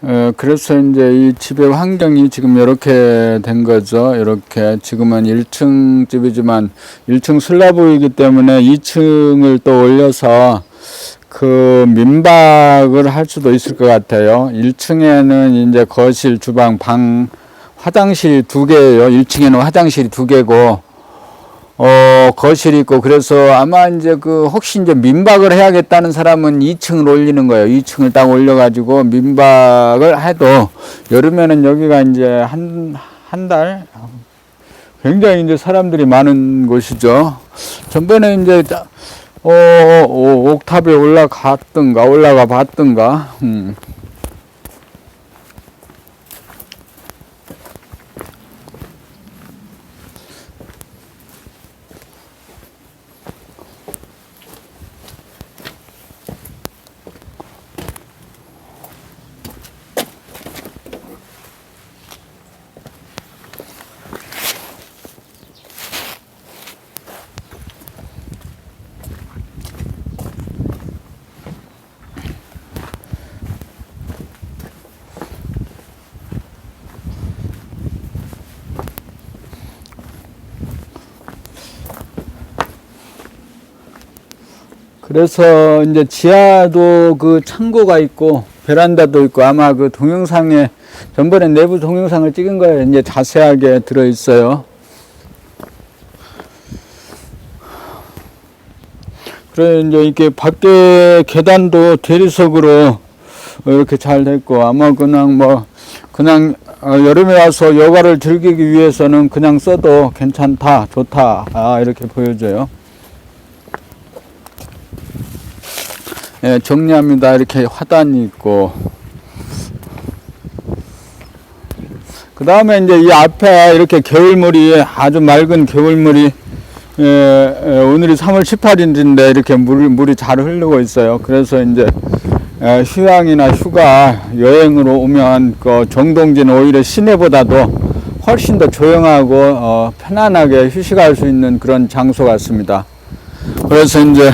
어, 그래서 이제 이 집의 환경이 지금 이렇게 된 거죠. 이렇게 지금은 1층 집이지만 1층 슬라브이기 때문에 2층을 또 올려서 그 민박을 할 수도 있을 것 같아요. 1층에는 이제 거실, 주방, 방, 화장실 두 개예요. 1층에는 화장실이 두 개고 어, 거실이 있고, 그래서 아마 이제 그, 혹시 이제 민박을 해야겠다는 사람은 2층을 올리는 거예요. 2층을 딱 올려가지고 민박을 해도, 여름에는 여기가 이제 한, 한 달? 굉장히 이제 사람들이 많은 곳이죠. 전번에 이제, 어, 어, 옥탑에 올라갔던가, 올라가 봤던가, 음. 그래서 이제 지하도 그 창고가 있고 베란다도 있고 아마 그 동영상에 전번에 내부 동영상을 찍은 거에 이제 자세하게 들어 있어요. 그래 이제 이렇게 밖에 계단도 대리석으로 이렇게 잘 됐고 아마 그냥 뭐 그냥 어, 여름에 와서 여가를 즐기기 위해서는 그냥 써도 괜찮다 좋다 아, 이렇게 보여져요. 예, 정리합니다. 이렇게 화단이 있고. 그 다음에 이제 이 앞에 이렇게 겨울물이 아주 맑은 겨울물이 예, 예, 오늘이 3월 18일인데 이렇게 물, 물이 잘 흐르고 있어요. 그래서 이제 예, 휴양이나 휴가 여행으로 오면 그 정동진 오히려 시내보다도 훨씬 더 조용하고 어, 편안하게 휴식할 수 있는 그런 장소 같습니다. 그래서 이제